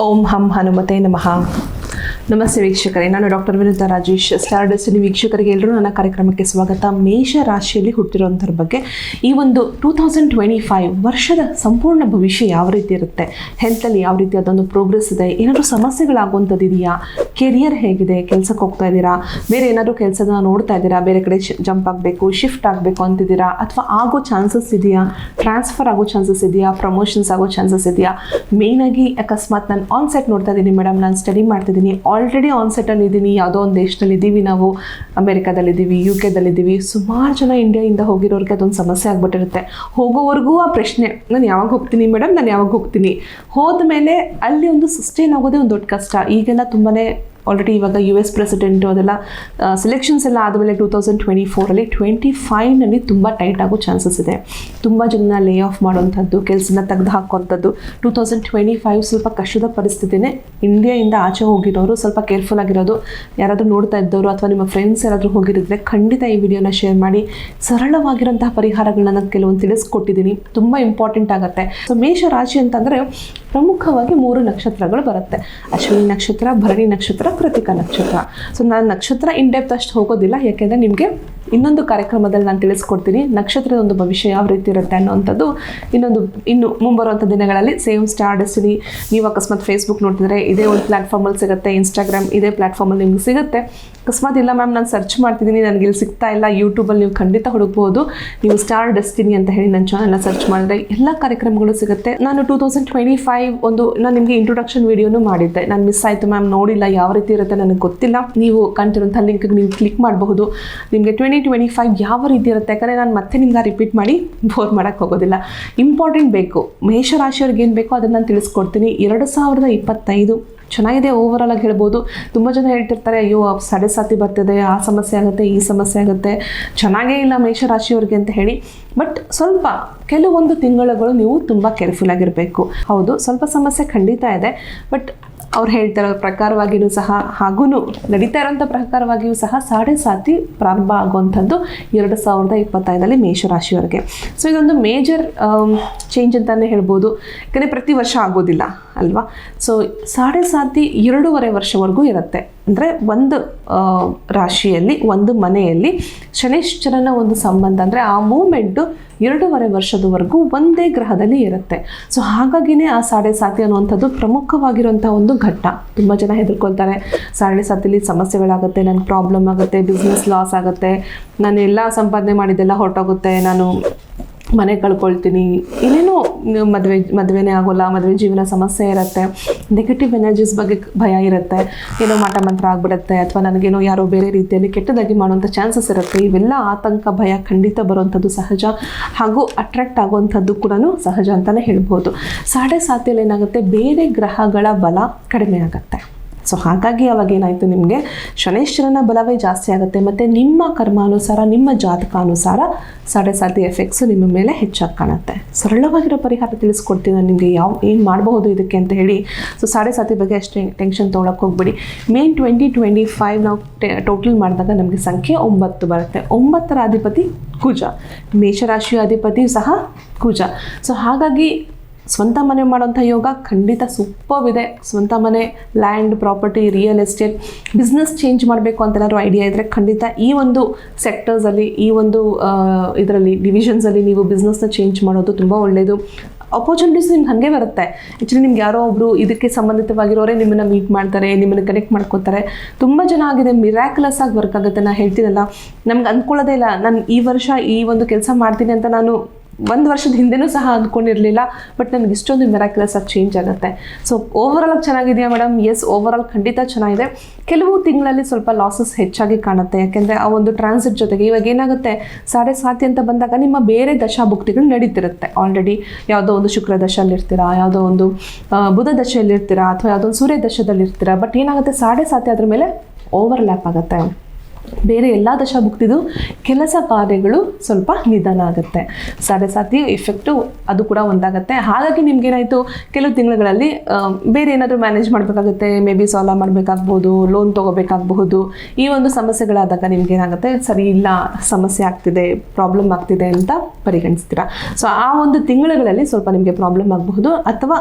ఓం హం హనుమతే నమ. ನಮಸ್ತೆ ವೀಕ್ಷಕರೇ, ನಾನು ಡಾಕ್ಟರ್ ವಿನುತಾ ರಾಜೇಶ್ ಸ್ಟಾರ್ ವೀಕ್ಷಕರಿಗೆ ಎಲ್ಲರೂ ನನ್ನ ಕಾರ್ಯಕ್ರಮಕ್ಕೆ ಸ್ವಾಗತ. ಮೇಷ ರಾಶಿಯಲ್ಲಿ ಹುಟ್ಟಿರುವಂಥರ ಬಗ್ಗೆ ಈ ಒಂದು ಟೂ ತೌಸಂಡ್ ಟ್ವೆಂಟಿ ಫೈವ್ ವರ್ಷದ ಸಂಪೂರ್ಣ ಭವಿಷ್ಯ ಯಾವ ರೀತಿ ಇರುತ್ತೆ? ಹೆಲ್ತಲ್ಲಿ ಯಾವ ರೀತಿ ಅದೊಂದು ಪ್ರೋಗ್ರೆಸ್ ಇದೆ? ಏನಾದರೂ ಸಮಸ್ಯೆಗಳಾಗುವಂಥದ್ದು ಇದೆಯಾ? ಕೆರಿಯರ್ ಹೇಗಿದೆ? ಕೆಲಸಕ್ಕೆ ಹೋಗ್ತಾ ಇದ್ದೀರಾ? ಬೇರೆ ಏನಾದರೂ ಕೆಲಸದ ನೋಡ್ತಾ ಇದ್ದೀರಾ? ಬೇರೆ ಕಡೆ ಜಂಪ್ ಆಗಬೇಕು ಶಿಫ್ಟ್ ಆಗಬೇಕು ಅಂತಿದ್ದೀರಾ? ಅಥವಾ ಆಗೋ ಚಾನ್ಸಸ್ ಇದೆಯಾ? ಟ್ರಾನ್ಸ್ಫರ್ ಆಗೋ ಚಾನ್ಸಸ್ ಇದೆಯಾ? ಪ್ರಮೋಷನ್ಸ್ ಆಗೋ ಚಾನ್ಸಸ್ ಇದೆಯಾ? ಮೇಯ್ನಾಗಿ ಅಕಸ್ಮಾತ್ ನಾನು ಆನ್ಸೆಟ್ ನೋಡ್ತಾ ಇದ್ದೀನಿ ಮೇಡಮ್ ನಾನು ಸ್ಟಡಿ ಮಾಡ್ತಿದ್ದೀನಿ ಆಲ್ರೆಡಿ ಆನ್ಸೆಟಲ್ಲಿ ಇದ್ದೀನಿ ಯಾವುದೋ ಒಂದು ದೇಶದಲ್ಲಿ ಇದ್ದೀವಿ ನಾವು ಅಮೇರಿಕಾದಲ್ಲಿದ್ದೀವಿ ಯು ಕೆದಲ್ಲಿದ್ದೀವಿ ಸುಮಾರು ಜನ ಇಂಡಿಯಾಯಿಂದ ಹೋಗಿರೋರಿಗೆ ಅದೊಂದು ಸಮಸ್ಯೆ ಆಗ್ಬಿಟ್ಟಿರುತ್ತೆ. ಹೋಗೋವರೆಗೂ ಆ ಪ್ರಶ್ನೆ. ನಾನು ಯಾವಾಗ ಹೋಗ್ತೀನಿ ಮೇಡಮ್ ನಾನು ಯಾವಾಗ ಹೋಗ್ತೀನಿ? ಹೋದ ಮೇಲೆ ಅಲ್ಲಿ ಒಂದು ಸಸ್ಟೈನ್ ಆಗೋದೇ ಒಂದು ದೊಡ್ಡ ಕಷ್ಟ. ಈಗೆಲ್ಲ ತುಂಬಾ ಆಲ್ರೆಡಿ ಇವಾಗ ಯು ಎಸ್ ಪ್ರೆಸಿಡೆಂಟು ಅದೆಲ್ಲ ಸೆಲೆಕ್ಷನ್ಸ್ ಎಲ್ಲ ಆದಮೇಲೆ ಟೂ ತೌಸಂಡ್ ಟ್ವೆಂಟಿ ಫೋರಲ್ಲಿ ಟ್ವೆಂಟಿ ಫೈವ್ನಲ್ಲಿ ತುಂಬ ಟೈಟ್ ಆಗೋ ಚಾನ್ಸಸ್ ಇದೆ. ತುಂಬ ಜನ ಲೇ ಆಫ್ ಮಾಡೋವಂಥದ್ದು ಕೆಲಸನ ತೆಗೆದು ಹಾಕುವಂಥದ್ದು. ಟೂ ತೌಸಂಡ್ ಟ್ವೆಂಟಿ ಫೈವ್ ಸ್ವಲ್ಪ ಕಷ್ಟದ ಪರಿಸ್ಥಿತಿನೇ ಇಂಡಿಯಾಯಿಂದ ಆಚೆ ಹೋಗಿರೋರು, ಸ್ವಲ್ಪ ಕೇರ್ಫುಲ್ ಆಗಿರೋದು, ಯಾರಾದರೂ ನೋಡ್ತಾ ಇದ್ದವರು ಅಥವಾ ನಿಮ್ಮ ಫ್ರೆಂಡ್ಸ್ ಯಾರಾದರೂ ಹೋಗಿರಿದ್ರೆ ಖಂಡಿತ ಈ ವಿಡಿಯೋನ ಶೇರ್ ಮಾಡಿ. ಸರಳವಾಗಿರೋಂತಹ ಪರಿಹಾರಗಳನ್ನ ನಾನು ಕೆಲವೊಂದು ತಿಳಿಸ್ಕೊಟ್ಟಿದ್ದೀನಿ. ತುಂಬ ಇಂಪಾರ್ಟೆಂಟ್ ಆಗುತ್ತೆ. ಸೊ ಮೇಷ ರಾಶಿ ಅಂತಂದರೆ ಪ್ರಮುಖವಾಗಿ ಮೂರು ನಕ್ಷತ್ರಗಳು ಬರುತ್ತೆ. ಅಶ್ವಿನಿ ನಕ್ಷತ್ರ, ಭರಣಿ ನಕ್ಷತ್ರ, ಕೃತಿಕ ನಕ್ಷತ್ರ. ಸೊ ನಾನು ನಕ್ಷತ್ರ ಇನ್ ಡೆಪ್ತ್ ಅಷ್ಟು ಹೋಗೋದಿಲ್ಲ, ಯಾಕೆಂದರೆ ನಿಮಗೆ ಇನ್ನೊಂದು ಕಾರ್ಯಕ್ರಮದಲ್ಲಿ ನಾನು ತಿಳಿಸ್ಕೊಡ್ತೀನಿ. ನಕ್ಷತ್ರದ ಒಂದು ಭವಿಷ್ಯ ಯಾವ ರೀತಿ ಇರುತ್ತೆ ಅನ್ನೋವಂಥದ್ದು ಇನ್ನೊಂದು, ಇನ್ನು ಮುಂಬರುವಂಥ ದಿನಗಳಲ್ಲಿ ಸೇಮ್ ಸ್ಟಾರ್ ಡೆಸ್ಟಿನಿ. ನೀವು ಅಕಸ್ಮಾತ್ ಫೇಸ್ಬುಕ್ ನೋಡ್ತಿದ್ರೆ ಇದೇ ಒಂದು ಪ್ಲ್ಯಾಟ್ಫಾರ್ಮಲ್ಲಿ ಸಿಗುತ್ತೆ ಇನ್ಸ್ಟಾಗ್ರಾಮ್ ಇದೇ ಪ್ಲ್ಯಾಟ್ಫಾರ್ಮಲ್ಲಿ ನಿಮ್ಗೆ ಸಿಗುತ್ತೆ. ಅಕಸ್ಮಾತ್ ಇಲ್ಲ ಮ್ಯಾಮ್ ನಾನು ಸರ್ಚ್ ಮಾಡ್ತಿದ್ದೀನಿ, ನನಗೆ ಇಲ್ಲಿ ಸಿಗ್ತಾ ಇಲ್ಲ ಯೂಟ್ಯೂಬಲ್ಲಿ ನೀವು ಖಂಡಿತ ಹುಡುಕ್ಬೋದು. ನೀವು ಸ್ಟಾರ್ ಡೆಸ್ಟಿನಿ ಅಂತ ಹೇಳಿ ನನ್ನ ಚಾನಲ್ನ ಸರ್ಚ್ ಮಾಡಿದ್ರೆ ಎಲ್ಲ ಕಾರ್ಯಕ್ರಮಗಳು ಸಿಗುತ್ತೆ. ನಾನು ಟೂ ತೌಸಂಡ್ ಟ್ವೆಂಟಿ ಫೈವ್ ಒಂದು, ನಾನು ನಿಮಗೆ ಇಂಟ್ರೊಡಕ್ಷನ್ ವೀಡಿಯೋನು ಮಾಡಿದ್ದೆ. ನಾನು ಮಿಸ್ ಆಯಿತು ಮ್ಯಾಮ್ ನೋಡಿಲ್ಲ, ಯಾವ ರೀತಿ ಇರುತ್ತೆ ನನಗೆ ಗೊತ್ತಿಲ್ಲ. ನೀವು ಕಂಟಿರುವಂಥ ಲಿಂಕ್ಗೆ ನೀವು ಕ್ಲಿಕ್ ಮಾಡಬಹುದು. ನಿಮಗೆ ಟ್ವೆಂಟಿ ಟ್ವೆಂಟಿ ಫೈವ್ ಯಾವ ರೀತಿ ಇರುತ್ತೆ? ಯಾಕಂದರೆ ನಾನು ಮತ್ತೆ ನಿಮ್ಗೆ ರಿಪೀಟ್ ಮಾಡಿ ಬೋರ್ ಮಾಡೋಕ್ಕೆ ಹೋಗೋದಿಲ್ಲ. ಇಂಪಾರ್ಟೆಂಟ್ ಬೇಕು. ಮೇಷರಾಶಿಯವ್ರಿಗೆ ಏನು ಬೇಕೋ ಅದನ್ನು ನಾನು ತಿಳಿಸ್ಕೊಡ್ತೀನಿ. ಎರಡು ಸಾವಿರದ ಇಪ್ಪತ್ತೈದು ಚೆನ್ನಾಗಿದೆ ಓವರಾಲ್ ಆಗಿ ಹೇಳ್ಬೋದು. ತುಂಬ ಜನ ಹೇಳ್ತಿರ್ತಾರೆ, ಅಯ್ಯೋ ಸಡೆ ಸಾತಿ ಬರ್ತಿದೆ, ಆ ಸಮಸ್ಯೆ ಆಗುತ್ತೆ, ಈ ಸಮಸ್ಯೆ ಆಗುತ್ತೆ. ಚೆನ್ನಾಗೇ ಇಲ್ಲ ಮೇಷರಾಶಿಯವ್ರಿಗೆ ಅಂತ ಹೇಳಿ. ಬಟ್ ಸ್ವಲ್ಪ ಕೆಲವೊಂದು ತಿಂಗಳುಗಳು ನೀವು ತುಂಬ ಕೇರ್ಫುಲ್ ಆಗಿರಬೇಕು. ಹೌದು, ಸ್ವಲ್ಪ ಸಮಸ್ಯೆ ಖಂಡಿತ ಇದೆ. ಬಟ್ ಅವ್ರು ಹೇಳ್ತಿರೋ ಪ್ರಕಾರವಾಗಿಯೂ ಸಹ ಹಾಗೂ ನಡೀತಾ ಇರೋಂಥ ಪ್ರಕಾರವಾಗಿಯೂ ಸಹ ಸಾಡೆ ಸಾತಿ ಪ್ರಾರಂಭ ಆಗುವಂಥದ್ದು ಎರಡು ಸಾವಿರದ ಇಪ್ಪತ್ತೈದರಲ್ಲಿ ಮೇಷರಾಶಿಯವರಿಗೆ. ಸೊ ಇದೊಂದು ಮೇಜರ್ ಚೇಂಜ್ ಅಂತಲೇ ಹೇಳ್ಬೋದು. ಯಾಕಂದರೆ ಪ್ರತಿ ವರ್ಷ ಆಗೋದಿಲ್ಲ, ಅಲ್ವಾ? ಸೊ ಸಾಡೆ ಸಾತಿ ಎರಡೂವರೆ ವರ್ಷವರೆಗೂ ಇರುತ್ತೆ. ಅಂದರೆ ಒಂದು ರಾಶಿಯಲ್ಲಿ, ಒಂದು ಮನೆಯಲ್ಲಿ ಶನಿಶ್ಚರನ ಒಂದು ಸಂಬಂಧ ಅಂದರೆ ಆ ಮೂಮೆಂಟು ಎರಡೂವರೆ ವರ್ಷದವರೆಗೂ ಒಂದೇ ಗ್ರಹದಲ್ಲಿ ಇರುತ್ತೆ. ಸೊ ಹಾಗಾಗಿನೇ ಆ ಸಾಡೆ ಸಾತಿ ಅನ್ನುವಂಥದ್ದು ಪ್ರಮುಖವಾಗಿರುವಂಥ ಒಂದು ಘಟ್ಟ. ತುಂಬ ಜನ ಹೆದರ್ಕೊಳ್ತಾರೆ, ಸಾಡೆ ಸಾತಿಲಿ ಸಮಸ್ಯೆಗಳಾಗುತ್ತೆ, ನನಗೆ ಪ್ರಾಬ್ಲಮ್ ಆಗುತ್ತೆ ಬಿಸ್ನೆಸ್ ಲಾಸ್ ಆಗುತ್ತೆ, ನಾನು ಎಲ್ಲ ಸಂಪಾದನೆ ಮಾಡಿದ್ದೆಲ್ಲ ಹೊರಟೋಗುತ್ತೆ, ನಾನು ಮನೆ ಕಳ್ಕೊಳ್ತೀನಿ ಏನೇನೋ ಮದುವೆ, ಮದುವೆನೇ ಆಗೋಲ್ಲ, ಮದುವೆ ಜೀವನ ಸಮಸ್ಯೆ ಇರುತ್ತೆ. ನೆಗೆಟಿವ್ ಎನರ್ಜೀಸ್ ಬಗ್ಗೆ ಭಯ ಇರುತ್ತೆ. ಏನೋ ಮಾಟ ಮಂತ್ರ ಆಗ್ಬಿಡುತ್ತೆ, ಅಥವಾ ನನಗೇನೋ ಯಾರೋ ಬೇರೆ ರೀತಿಯಲ್ಲಿ ಕೆಟ್ಟದಾಗಿ ಮಾಡುವಂಥ ಚಾನ್ಸಸ್ ಇರುತ್ತೆ. ಇವೆಲ್ಲ ಆತಂಕ, ಭಯ ಖಂಡಿತ ಬರುವಂಥದ್ದು ಸಹಜ. ಹಾಗೂ ಅಟ್ರಾಕ್ಟ್ ಆಗುವಂಥದ್ದು ಕೂಡ ಸಹಜ ಅಂತಲೇ ಹೇಳ್ಬೋದು. ಸಾಡೆ ಸಾತಿಯಲ್ಲಿ ಏನಾಗುತ್ತೆ? ಬೇರೆ ಗ್ರಹಗಳ ಬಲ ಕಡಿಮೆ ಆಗುತ್ತೆ. ಸೊ ಹಾಗಾಗಿ ಅವಾಗ ಏನಾಯಿತು ನಿಮಗೆ? ಶನೇಶ್ವರನ ಬಲವೇ ಜಾಸ್ತಿ ಆಗುತ್ತೆ, ಮತ್ತು ನಿಮ್ಮ ಕರ್ಮಾನುಸಾರ, ನಿಮ್ಮ ಜಾತಕಾನುಸಾರ ಸಾಡೆ ಸಾತಿ ಎಫೆಕ್ಟ್ಸು ನಿಮ್ಮ ಮೇಲೆ ಹೆಚ್ಚಾಗಿ ಕಾಣುತ್ತೆ. ಸರಳವಾಗಿರೋ ಪರಿಹಾರ ತಿಳಿಸ್ಕೊಡ್ತೀನಿ ನಾನು ನಿಮಗೆ, ಯಾವ, ಏನು ಮಾಡಬಹುದು ಇದಕ್ಕೆ ಅಂತ ಹೇಳಿ. ಸೊ ಸಾಡೆ ಸಾತಿ ಬಗ್ಗೆ ಅಷ್ಟೇ ಟೆನ್ಷನ್ ತೊಗೊಳಕ್ಕೆ ಹೋಗ್ಬಿಡಿ. ಮೇನ್ ಟ್ವೆಂಟಿ ಟ್ವೆಂಟಿ ಫೈವ್ ನಾವು ಟೋಟಲ್ ಮಾಡಿದಾಗ ನಮಗೆ ಸಂಖ್ಯೆ ಒಂಬತ್ತು ಬರುತ್ತೆ. ಒಂಬತ್ತರ ಅಧಿಪತಿ ಕುಜ. ಮೇಷರಾಶಿಯ ಅಧಿಪತಿ ಸಹ ಕುಜ. ಸೊ ಹಾಗಾಗಿ ಸ್ವಂತ ಮನೆ ಮಾಡೋಂಥ ಯೋಗ ಖಂಡಿತ ಸೂಪರ್ ಇದೆ. ಸ್ವಂತ ಮನೆ land property real estate business change ಮಾಡಬೇಕು ಅಂತ ಐಡಿಯಾ ಇದ್ದರೆ ಖಂಡಿತ ಈ ಒಂದು ಸೆಕ್ಟರ್ಸಲ್ಲಿ ಈ ಒಂದು ಇದರಲ್ಲಿ ಡಿವಿಷನ್ಸಲ್ಲಿ ನೀವು ಬಿಸ್ನೆಸ್ನ ಚೇಂಜ್ ಮಾಡೋದು ತುಂಬ ಒಳ್ಳೆಯದು ಅಪರ್ಚುನಿಟೀಸ್ ನಿಮ್ಗೆ ಹಾಗೆ ಬರುತ್ತೆ. ಆ್ಯಕ್ಚುಲಿ ನಿಮ್ಗೆ ಯಾರೋ ಒಬ್ಬರು ಇದಕ್ಕೆ ಸಂಬಂಧಿತವಾಗಿರೋರೇ ನಿಮ್ಮನ್ನು ಮೀಟ್ ಮಾಡ್ತಾರೆ, ನಿಮ್ಮನ್ನು ಕನೆಕ್ಟ್ ಮಾಡ್ಕೋತಾರೆ. ತುಂಬ ಜನ ಆಗಿದೆ. ಮಿರಾಕ್ಯುಲಸ್ ಆಗಿ ವರ್ಕ್ ಆಗುತ್ತೆ. ನಾನು ಹೇಳ್ತೀನಲ್ಲ, ನಮ್ಗೆ ಅಂದ್ಕೊಳ್ಳೋದೇ ಇಲ್ಲ. ನಾನು ಈ ವರ್ಷ ಈ ಒಂದು ಕೆಲಸ ಮಾಡ್ತೀನಿ ಅಂತ ನಾನು ಒಂದು ವರ್ಷದ ಹಿಂದೆನೂ ಸಹ ಅಂದ್ಕೊಂಡಿರಲಿಲ್ಲ ಬಟ್ ನನಗೆ ಇಷ್ಟೊಂದು ಮೆರಾಕ್ಯುಲಸ್ ಆಗಿ ಚೇಂಜ್ ಆಗುತ್ತೆ. ಸೊ ಓವರಾಲ್ ಆಗಿ ಚೆನ್ನಾಗಿದೆಯಾ ಮೇಡಮ್ ಎಸ್ ಓವರಾಲ್ ಖಂಡಿತ ಚೆನ್ನಾಗಿದೆ. ಕೆಲವು ತಿಂಗಳಲ್ಲಿ ಸ್ವಲ್ಪ ಲಾಸಸ್ ಹೆಚ್ಚಾಗಿ ಕಾಣುತ್ತೆ, ಯಾಕೆಂದರೆ ಆ ಒಂದು ಟ್ರಾನ್ಸಿಟ್ ಜೊತೆಗೆ ಇವಾಗ ಏನಾಗುತ್ತೆ? ಸಾಡೆ ಸಾತಿ ಅಂತ ಬಂದಾಗ ನಿಮ್ಮ ಬೇರೆ ದಶಾ ಭುಕ್ತಿಗಳು ನಡೀತಿರುತ್ತೆ. ಆಲ್ರೆಡಿ ಯಾವುದೋ ಒಂದು ಶುಕ್ರ ದಶಲ್ಲಿರ್ತೀರಾ ಯಾವುದೋ ಒಂದು ಬುಧ ದಶೆಯಲ್ಲಿರ್ತೀರಾ ಅಥವಾ ಯಾವುದೋ ಒಂದು ಸೂರ್ಯ ದಶದಲ್ಲಿರ್ತೀರಾ ಬಟ್ ಏನಾಗುತ್ತೆ? ಸಾಡೆ ಸಾತಿ ಅದ್ರ ಮೇಲೆ ಓವರ್ಲ್ಯಾಪ್ ಆಗುತ್ತೆ. ಬೇರೆ ಎಲ್ಲ ದಶಾಭುಕ್ತಿದು ಕೆಲಸ ಕಾರ್ಯಗಳು ಸ್ವಲ್ಪ ನಿಧಾನ ಆಗುತ್ತೆ. ಸಾತಿ ಎಫೆಕ್ಟು ಅದು ಕೂಡ ಒಂದಾಗುತ್ತೆ. ಹಾಗಾಗಿ ನಿಮ್ಗೇನಾಯಿತು ಕೆಲವು ತಿಂಗಳುಗಳಲ್ಲಿ ಬೇರೆ ಏನಾದರೂ ಮ್ಯಾನೇಜ್ ಮಾಡಬೇಕಾಗುತ್ತೆ. ಮೇ ಬಿ ಸಾಲ ಮಾಡಬೇಕಾಗ್ಬೋದು ಲೋನ್ ತೊಗೋಬೇಕಾಗಬಹುದು. ಈ ಒಂದು ಸಮಸ್ಯೆಗಳಾದಾಗ ನಿಮ್ಗೇನಾಗುತ್ತೆ ಸರಿ, ಇಲ್ಲ, ಸಮಸ್ಯೆ ಆಗ್ತಿದೆ ಪ್ರಾಬ್ಲಮ್ ಆಗ್ತಿದೆ ಅಂತ ಪರಿಗಣಿಸ್ತೀರಾ? ಸೊ ಆ ಒಂದು ತಿಂಗಳುಗಳಲ್ಲಿ ಸ್ವಲ್ಪ ನಿಮಗೆ ಪ್ರಾಬ್ಲಮ್ ಆಗಬಹುದು ಅಥವಾ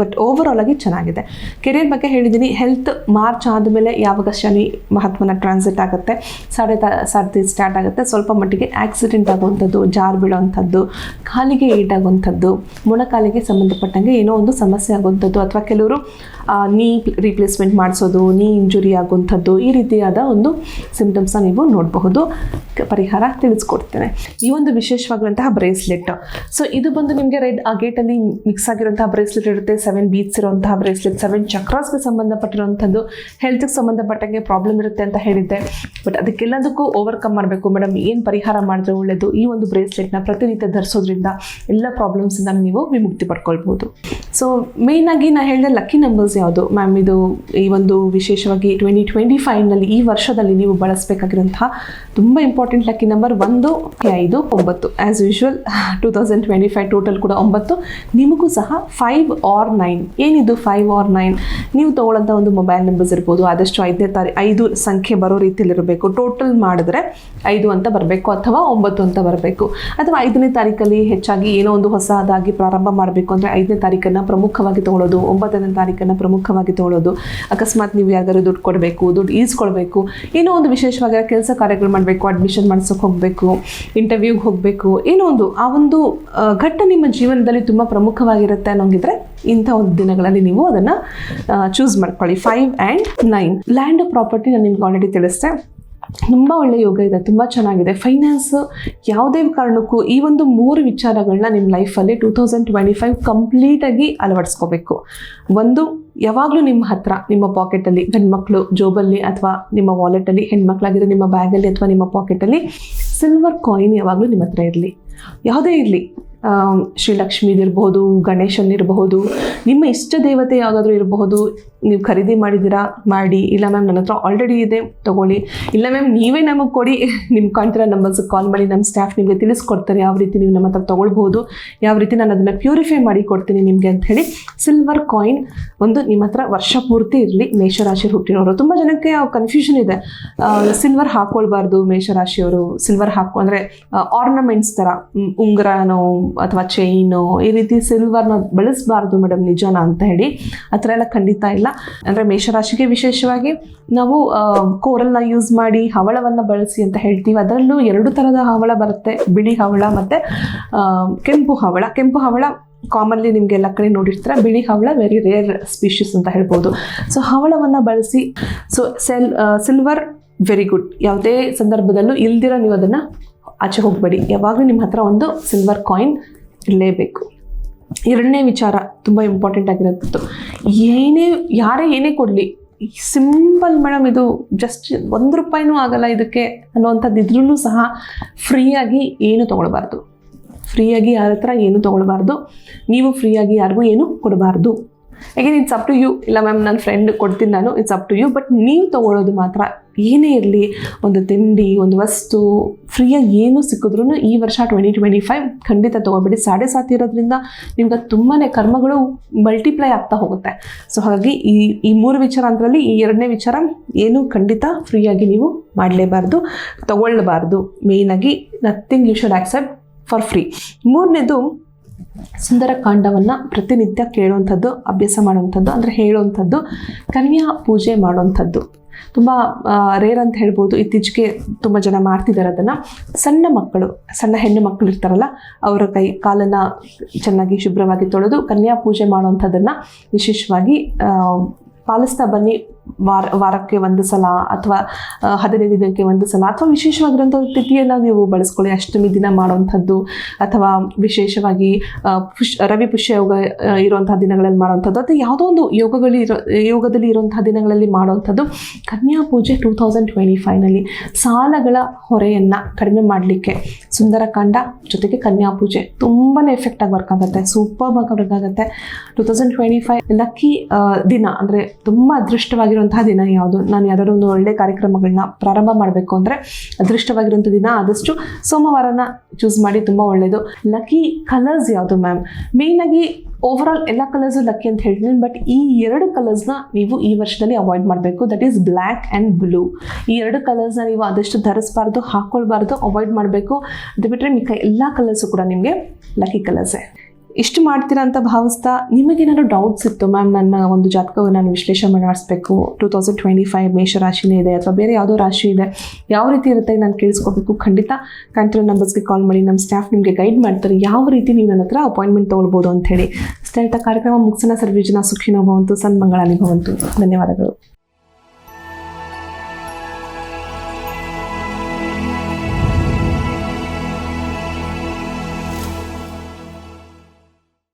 ಬಟ್ ಓವರ್ ಆಗಿ ಚೆನ್ನಾಗಿದೆ. ಕೆರಿಯರ್ ಬಗ್ಗೆ ಹೇಳಿದ್ದೀನಿ ಹೆಲ್ತ್ ಮಾರ್ಚ್ ಆದಮೇಲೆ ಯಾವಾಗ ಶನಿ ಮಹಾತ್ಮನ ಟ್ರಾನ್ಸಿಟ್ ಆಗುತ್ತೆ. ತ ಸಾರ್ತಿ ಸ್ಟಾರ್ಟ್ ಆಗುತ್ತೆ. ಸ್ವಲ್ಪ ಮಟ್ಟಿಗೆ ಆಕ್ಸಿಡೆಂಟ್ ಆಗುವಂಥದ್ದು, ಜಾರ್ ಬೀಳುವಂಥದ್ದು, ಕಾಲಿಗೆ ಏಟಾಗುವಂಥದ್ದು ಮೊಣಕಾಲಿಗೆ ಸಂಬಂಧಪಟ್ಟಂಗೆ ಏನೋ ಒಂದು ಸಮಸ್ಯೆ ಆಗುವಂಥದ್ದು ಅಥವಾ ಕೆಲವರು ನೀ ರೀಪ್ಲೇಸ್ಮೆಂಟ್ ಮಾಡಿಸೋದು ನೀ ಇಂಜುರಿ ಆಗುವಂಥದ್ದು ಈ ರೀತಿಯಾದ ಒಂದು ಸಿಂಪ್ಟಮ್ಸ್ನ ನೀವು ನೋಡಬಹುದು. ಪರಿಹಾರ ತಿಳಿಸ್ಕೊಡ್ತೇನೆ. ಈ ಒಂದು ವಿಶೇಷವಾಗಿರುವಂತಹ ಬ್ರೇಸ್ಲೆಟ್. ಸೊ ಇದು ಬಂದು ನಿಮಗೆ ರೆಡ್ ಆ ಗೇಟಲ್ಲಿ ಮಿಕ್ಸ್ ಆಗಿರುವಂತಹ ಬ್ರೇಸ್ಲೆಟ್ ಇರುತ್ತೆ. ಸೆವೆನ್ ಬೀಟ್ಸ್ ಇರುವಂತಹ ಬ್ರೇಸ್ಲೆಟ್ ಸೆವೆನ್ ಚಕ್ರಾಸ್ಗೆ ಸಂಬಂಧಪಟ್ಟಿರುವಂಥದ್ದು. ಹೆಲ್ತ್ಗೆ ಸಂಬಂಧಪಟ್ಟಂಗೆ ಪ್ರಾಬ್ಲಮ್ ಇರುತ್ತೆ ಅಂತ ಹೇಳಿದ್ದೆ. ಬಟ್ ಅದಕ್ಕೆಲ್ಲದಕ್ಕೂ ಓವರ್ಕಮ್ ಮಾಡಬೇಕು. ಮೇಡಮ್ ಏನು ಪರಿಹಾರ ಮಾಡಿದ್ರೆ ಒಳ್ಳೆಯದು ಈ ಒಂದು ಬ್ರೇಸ್ಲೆಟ್ನ ಪ್ರತಿನಿತ್ಯ ಧರಿಸೋದ್ರಿಂದ ಎಲ್ಲ ಪ್ರಾಬ್ಲಮ್ಸಿಂದ ನೀವು ವಿಮುಕ್ತಿ ಪಡ್ಕೊಳ್ಬೋದು. ಸೊ ಮೇಯ್ನಾಗಿ ನಾನು ಹೇಳಿದೆ ಲಕ್ಕಿ ನಂಬರ್ಸ್ ಯಾವುದು? ಮ್ಯಾಮ್ ಇದು ಈ ಒಂದು ವಿಶೇಷವಾಗಿ ಟ್ವೆಂಟಿ ಟ್ವೆಂಟಿ ಫೈವ್ನಲ್ಲಿ ಈ ವರ್ಷದಲ್ಲಿ ನೀವು ಬಳಸಬೇಕಾಗಿರುವಂತಹ ತುಂಬ ಇಂಪಾರ್ಟೆಂಟ್ ಲಕ್ಕಿ ನಂಬರ್ ಒಂದು, ಐದು, ಒಂಬತ್ತು. As usual two thousand twenty five total ಕೂಡ ಒಂಬತ್ತು. ನಿಮಗೂ ಸಹ ಫೈವ್ ಆರ್ ನೈನ್ ಏನಿದು ಫೈವ್ ಆರ್ ನೈನ್ ನೀವು ತೊಗೊಳ್ಳೋಂಥ ಒಂದು ಮೊಬೈಲ್ ನಂಬರ್ಸ್ ಇರ್ಬೋದು. ಆದಷ್ಟು ಐದನೇ ತಾರೀಕು ಐದು ಸಂಖ್ಯೆ ಬರೋ ರೀತಿಯಲ್ಲಿ ಇರಬೇಕು ಟೋಟಲ್ ಮಾಡಿದ್ರೆ ಐದು ಅಂತ ಬರಬೇಕು ಅಥವಾ ಒಂಬತ್ತು ಅಂತ ಬರಬೇಕು. ಅಥವಾ ಐದನೇ ತಾರೀಕಲ್ಲಿ ಹೆಚ್ಚಾಗಿ ಏನೋ ಒಂದು ಹೊಸದಾಗಿ ಪ್ರಾರಂಭ ಮಾಡಬೇಕು ಅಂದರೆ ಐದನೇ ತಾರೀಕನ್ನು ಪ್ರಮುಖವಾಗಿ ತಗೊಳ್ಳೋದು, ಒಂಬತ್ತನೇ ತಾರೀಕನ್ನು ಪ್ರಮುಖವಾಗಿ ತೊಗೊಳ್ಳೋದು. ಅಕಸ್ಮಾತ್ ನೀವು ಯಾರಿಗಾದ್ರು ದುಡ್ಡು ಕೊಡಬೇಕು, ದುಡ್ಡು ಈಸ್ಕೊಳ್ಬೇಕು ಏನೋ ಒಂದು ವಿಶೇಷವಾಗಿ ಕೆಲಸ ಕಾರ್ಯಗಳು ಮಾಡಬೇಕು ಅಡ್ಮಿಷನ್ ಮಾಡ್ಸೋಕೆ ಹೋಗಬೇಕು ಇಂಟರ್ವ್ಯೂಗೆ ಹೋಗಬೇಕು, ಏನೋ ಒಂದು, ಆ ಒಂದು ಘಟ್ಟ ನಿಮ್ಮ ಜೀವನದಲ್ಲಿ ತುಂಬ ಪ್ರಮುಖವಾಗಿರುತ್ತೆ ಅನ್ನೋಂಗಿದ್ರೆ ಇಂಥ ಒಂದು ದಿನಗಳಲ್ಲಿ ನೀವು ಅದನ್ನು ಚೂಸ್ ಮಾಡ್ಕೊಳ್ಳಿ. Five and nine land property ನಾನು ನಿಮ್ಗೆ ಆಲ್ರೆಡಿ ತಿಳಿಸ್ದೆ. ತುಂಬ ಒಳ್ಳೆ ಯೋಗ ಇದೆ, ತುಂಬ ಚೆನ್ನಾಗಿದೆ. ಫೈನಾನ್ಸ್ ಯಾವುದೇ ಕಾರಣಕ್ಕೂ ಈ ಒಂದು ಮೂರು ವಿಚಾರಗಳನ್ನ ನಿಮ್ಮ ಲೈಫಲ್ಲಿ ಟೂ ತೌಸಂಡ್ ಟ್ವೆಂಟಿ ಫೈವ್ ಕಂಪ್ಲೀಟಾಗಿ ಅಳವಡಿಸ್ಕೋಬೇಕು. ಒಂದು, ಯಾವಾಗಲೂ ನಿಮ್ಮ ಹತ್ರ, ನಿಮ್ಮ ಪಾಕೆಟಲ್ಲಿ ಗಂಡ್ಮಕ್ಳು ಜೋಬಲ್ಲಿ ಅಥವಾ ನಿಮ್ಮ ವಾಲೆಟಲ್ಲಿ ಹೆಣ್ಮಕ್ಳಾಗಿರೋ ನಿಮ್ಮ ಬ್ಯಾಗಲ್ಲಿ ಅಥವಾ ನಿಮ್ಮ ಪಾಕೆಟಲ್ಲಿ ಸಿಲ್ವರ್ ಕಾಯಿನ್ ಯಾವಾಗಲೂ ನಿಮ್ಮ ಹತ್ರ ಇರಲಿ. ಯಾವುದೇ ಇರಲಿ. ಶ್ರೀಲಕ್ಷ್ಮಿದಿರ್ಬೋದು ಗಣೇಶನಿರಬಹುದು ನಿಮ್ಮ ಇಷ್ಟ ದೇವತೆ ಯಾವುದಾದ್ರೂ ಇರಬಹುದು, ನೀವು ಖರೀದಿ ಮಾಡಿದ್ದೀರಾ, ಮಾಡಿ, ಇಲ್ಲ ಮ್ಯಾಮ್ ನನ್ನ ಹತ್ರ ಆಲ್ರೆಡಿ ಇದೆ, ತಗೊಳ್ಳಿ. ಇಲ್ಲ ಮ್ಯಾಮ್, ನೀವೇ ನಮಗೆ ಕೊಡಿ. ನಿಮ್ಮ ಕಾಂತರ ನಂಬರ್ಸ್ಗೆ ಕಾಲ್ ಮಾಡಿ, ನಮ್ಮ ಸ್ಟಾಫ್ ನಿಮಗೆ ತಿಳಿಸ್ಕೊಡ್ತಾರೆ, ಯಾವ ರೀತಿ ನೀವು ನಮ್ಮ ಹತ್ರ ತೊಗೊಳ್ಬೋದು ಯಾವ ರೀತಿ ನಾನು ಅದನ್ನು ಪ್ಯೂರಿಫೈ ಮಾಡಿ ಕೊಡ್ತೀನಿ ನಿಮಗೆ ಅಂತ ಹೇಳಿ ಸಿಲ್ವರ್ ಕಾಯಿನ್ ಒಂದು ನಿಮ್ಮ ಹತ್ರ ವರ್ಷ ಪೂರ್ತಿ ಇರಲಿ, ಮೇಷರಾಶಿ ಹುಟ್ಟಿರೋರು. ತುಂಬ ಜನಕ್ಕೆ ಕನ್ಫ್ಯೂಷನ್ ಇದೆ. ಸಿಲ್ವರ್ ಹಾಕ್ಕೊಳ್ಬಾರ್ದು ಮೇಷರಾಶಿಯವರು. ಸಿಲ್ವರ್ ಹಾಕೋ ಅಂದರೆ ಆರ್ನಮೆಂಟ್ಸ್ ಥರ ಉಂಗುರನೋ ಅಥವಾ ಚೈನು ಈ ರೀತಿ ಸಿಲ್ವರ್ನ ಬಳಸಬಾರ್ದು ಮೇಡಮ್ ನಿಜಾನ ಅಂತ ಹೇಳಿ, ಆ ಥರ ಎಲ್ಲ ಖಂಡಿತ ಇಲ್ಲ. ಅಂದರೆ ಮೇಷರಾಶಿಗೆ ವಿಶೇಷವಾಗಿ ನಾವು ಕೋರಲ್ನ ಯೂಸ್ ಮಾಡಿ ಹವಳವನ್ನು ಬಳಸಿ ಅಂತ ಹೇಳ್ತೀವಿ. ಅದರಲ್ಲೂ ಎರಡು ಥರದ ಹವಳ ಬರುತ್ತೆ. ಬಿಳಿ ಹವಳ ಮತ್ತು ಕೆಂಪು ಹವಳ. ಕೆಂಪು ಹವಳ ಕಾಮನ್ಲಿ ನಿಮಗೆ ಎಲ್ಲ ಕಡೆ ನೋಡಿರ್ತೀರ. ಬಿಳಿ ಹವಳ ವೆರಿ ರೇರ್ ಸ್ಪೀಷೀಸ್ ಅಂತ ಹೇಳ್ಬೋದು. ಸೊ ಹವಳವನ್ನು ಬಳಸಿ so sell silver very good ಯಾವುದೇ ಸಂದರ್ಭದಲ್ಲೂ ಇಲ್ದಿರ ನೀವು ಅದನ್ನು ಆಚೆ ಹೋಗಬೇಡಿ. ಯಾವಾಗಲೂ ನಿಮ್ಮ ಹತ್ರ ಒಂದು ಸಿಲ್ವರ್ ಕಾಯಿನ್ ಇರಲೇಬೇಕು. ಎರಡನೇ ವಿಚಾರ ತುಂಬ ಇಂಪಾರ್ಟೆಂಟ್ ಆಗಿರೋದು ಏನೇ, ಯಾರೇ ಏನೇ ಕೊಡಲಿ ಸಿಂಪಲ್ ಮೇಡಮ್ ಇದು ಜಸ್ಟ್ ಒಂದು ರೂಪಾಯಿನೂ ಆಗಲ್ಲ ಇದಕ್ಕೆ ಅನ್ನುವಂಥದ್ದು ಇದ್ರೂ ಸಹ ಫ್ರೀಯಾಗಿ ಏನು ತೊಗೊಳ್ಬಾರ್ದು. ಫ್ರೀಯಾಗಿ ಯಾರ ಹತ್ರ ಏನು ತೊಗೊಳ್ಬಾರ್ದು. ನೀವು ಫ್ರೀಯಾಗಿ ಯಾರಿಗೂ ಏನು ಕೊಡಬಾರ್ದು. ಯಾಕೆಂದ್ರೆ ಇಟ್ಸ್ ಅಪ್ ಟು ಯು ಇಲ್ಲ ಮ್ಯಾಮ್ ನನ್ನ ಫ್ರೆಂಡ್ ಕೊಡ್ತೀನಿ ನಾನು it's up to you but ನೀವು ತೊಗೊಳ್ಳೋದು ಮಾತ್ರ ಏನೇ ಇರಲಿ, ಒಂದು ತಿಂಡಿ, ಒಂದು ವಸ್ತು, ಫ್ರೀಯಾಗಿ ಏನು ಸಿಕ್ಕಿದ್ರೂ ಈ ವರ್ಷ ಟ್ವೆಂಟಿ ಟ್ವೆಂಟಿ ಫೈವ್ ಖಂಡಿತ ತೊಗೊಬೇಡಿ ಸಾಡೆ ಸಾತಿ ಇರೋದ್ರಿಂದ ನಿಮ್ಗೆ ತುಂಬಾ ಕರ್ಮಗಳು ಮಲ್ಟಿಪ್ಲೈ ಆಗ್ತಾ ಹೋಗುತ್ತೆ. ಸೊ ಹಾಗಾಗಿ ಈ ಈ ಮೂರು ವಿಚಾರ ಅಂತರಲ್ಲಿ ಈ ಎರಡನೇ ವಿಚಾರ ಏನು ಖಂಡಿತ ಫ್ರೀಯಾಗಿ ನೀವು ಮಾಡಲೇಬಾರ್ದು ತಗೊಳ್ಳಬಾರ್ದು ಮೇಯ್ನಾಗಿ nothing you should accept for free ಮೂರನೇದು ಸುಂದರ ಕಾಂಡವನ್ನು ಪ್ರತಿನಿತ್ಯ ಕೇಳುವಂಥದ್ದು, ಅಭ್ಯಾಸ ಮಾಡುವಂಥದ್ದು, ಅಂದರೆ ಹೇಳುವಂಥದ್ದು, ಕನ್ಯಾ ಪೂಜೆ ಮಾಡುವಂಥದ್ದು. ತುಂಬ ರೇರ್ ಅಂತ ಹೇಳ್ಬೋದು. ಇತ್ತೀಚೆಗೆ ತುಂಬ ಜನ ಮಾಡ್ತಿದ್ದಾರೆ ಅದನ್ನು. ಸಣ್ಣ ಮಕ್ಕಳು, ಸಣ್ಣ ಹೆಣ್ಣು ಮಕ್ಕಳು ಇರ್ತಾರಲ್ಲ, ಅವರ ಕೈ, ಕಾಲನ್ನು ಚೆನ್ನಾಗಿ ಶುಭ್ರವಾಗಿ ತೊಳೆದು ಕನ್ಯಾ ಪೂಜೆ ಮಾಡುವಂಥದ್ದನ್ನು ವಿಶೇಷವಾಗಿ ಪಾಲಿಸ್ತಾ ಬನ್ನಿ. ವಾರ, ವಾರಕ್ಕೆ ಒಂದು ಸಲ ಅಥವಾ ಹದಿನೈದು ದಿನಕ್ಕೆ ಒಂದು ಸಲ ಅಥವಾ ವಿಶೇಷವಾಗಿರುವಂಥ ತಿಥಿಯನ್ನು ನೀವು ಬಳಸ್ಕೊಳ್ಳಿ. ಅಷ್ಟಮಿ ದಿನ ಮಾಡುವಂಥದ್ದು ಅಥವಾ ವಿಶೇಷವಾಗಿ ಪುಷ್, ರವಿ ಪುಷ್ಯ ಯೋಗ ಇರುವಂತಹ ದಿನಗಳಲ್ಲಿ ಮಾಡುವಂಥದ್ದು ಅಥವಾ ಯಾವುದೋ ಒಂದು ಯೋಗಗಳು ಇರೋ, ಯೋಗದಲ್ಲಿ ಇರುವಂತಹ ದಿನಗಳಲ್ಲಿ ಮಾಡುವಂಥದ್ದು ಕನ್ಯಾ ಪೂಜೆ ಟೂ ತೌಸಂಡ್ ಟ್ವೆಂಟಿ ಫೈವ್ನಲ್ಲಿ ಸಾಲಗಳ ಹೊರೆಯನ್ನು ಕಡಿಮೆ ಮಾಡಲಿಕ್ಕೆ ಸುಂದರಕಾಂಡ ಜೊತೆಗೆ ಕನ್ಯಾ ಪೂಜೆ ತುಂಬಾ ಎಫೆಕ್ಟ್ ಆಗಿ ವರ್ಕ್ ಆಗುತ್ತೆ. ಸೂಪರ್ ಆಗಿ ವರ್ಕ್ ಆಗುತ್ತೆ. Two thousand twenty five lucky ದಿನ ಅಂದರೆ ತುಂಬ ಅದೃಷ್ಟವಾಗಿರುವಂಥ ಅದೃಷ್ಟವಾಗಿರುವಂತಹ ದಿನ ಯಾವುದು? ನಾನು ಯಾವ್ದಾದ್ರು ಒಂದು ಒಳ್ಳೆ ಕಾರ್ಯಕ್ರಮಗಳನ್ನ ಪ್ರಾರಂಭ ಮಾಡಬೇಕು ಅಂದರೆ ಅದೃಷ್ಟವಾಗಿರುವಂಥ ದಿನ ಆದಷ್ಟು ಸೋಮವಾರನ ಚೂಸ್ ಮಾಡಿ ತುಂಬ ಒಳ್ಳೆಯದು ಲಕ್ಕಿ ಕಲರ್ಸ್ ಯಾವುದು ಮ್ಯಾಮ್ ಮೇಯ್ನಾಗಿ ಓವರಾಲ್ ಎಲ್ಲ ಕಲರ್ಸು ಲಕ್ಕಿ ಅಂತ ಹೇಳ್ತೀನಿ ಬಟ್ ಈ ಎರಡು ಕಲರ್ಸ್ನ ನೀವು ಈ ವರ್ಷದಲ್ಲಿ ಅವಾಯ್ಡ್ ಮಾಡಬೇಕು. That is black and blue ಈ ಎರಡು ಕಲರ್ಸ್ನ ನೀವು ಆದಷ್ಟು ಧರಿಸಬಾರ್ದು ಹಾಕ್ಕೊಳ್ಬಾರ್ದು ಅವಾಯ್ಡ್ ಮಾಡಬೇಕು. ಅದು ಬಿಟ್ಟರೆ ಮಿಕ್ಕ ಎಲ್ಲ ಕಲರ್ಸು ಕೂಡ ನಿಮಗೆ ಲಕ್ಕಿ ಕಲರ್ಸೇ ಇಷ್ಟು ಮಾಡ್ತೀರಾ ಅಂತ ಭಾವಿಸ್ತಾ ನಿಮಗೇನಾದ್ರು ಡೌಟ್ಸ್ ಇತ್ತು ಮ್ಯಾಮ್ ನನ್ನ ಒಂದು ಜಾತಕವನ್ನು ನಾನು ವಿಶ್ಲೇಷಣೆ ಮಾಡಿಸ್ಬೇಕು? ಟೂ ತೌಸಂಡ್ ಟ್ವೆಂಟಿ ಫೈವ್ ಮೇಷ ರಾಶಿನೇ ಇದೆ ಅಥವಾ ಬೇರೆ ಯಾವುದೋ ರಾಶಿ ಇದೆ, ಯಾವ ರೀತಿ ಇರುತ್ತೆ ನಾನು ಕೇಳಿಸ್ಕೋಬೇಕು? ಖಂಡಿತ ಕಾಣ್ತಿರೋ ನಂಬರ್ಸ್ಗೆ ಕಾಲ್ ಮಾಡಿ ನಮ್ಮ ಸ್ಟಾಫ್ ನಿಮಗೆ ಗೈಡ್ ಮಾಡ್ತಾರೆ. ಯಾವ ರೀತಿ ನೀವು ನನ್ನ ಹತ್ರ ಅಪಾಯಿಂಟ್ಮೆಂಟ್ ತೊಗೊಳ್ಬೋದು ಅಂತ ಹೇಳಿ. ಅಷ್ಟೇ ಕಾರ್ಯಕ್ರಮ ಮುಗಿಸೋಣ ಸರ್ವಿಜನ ಸುಖಿನೋ ಭವಂತು, ಸನ್ಮಂಗಳಾನಿ ಭವಂತು. ಧನ್ಯವಾದಗಳು.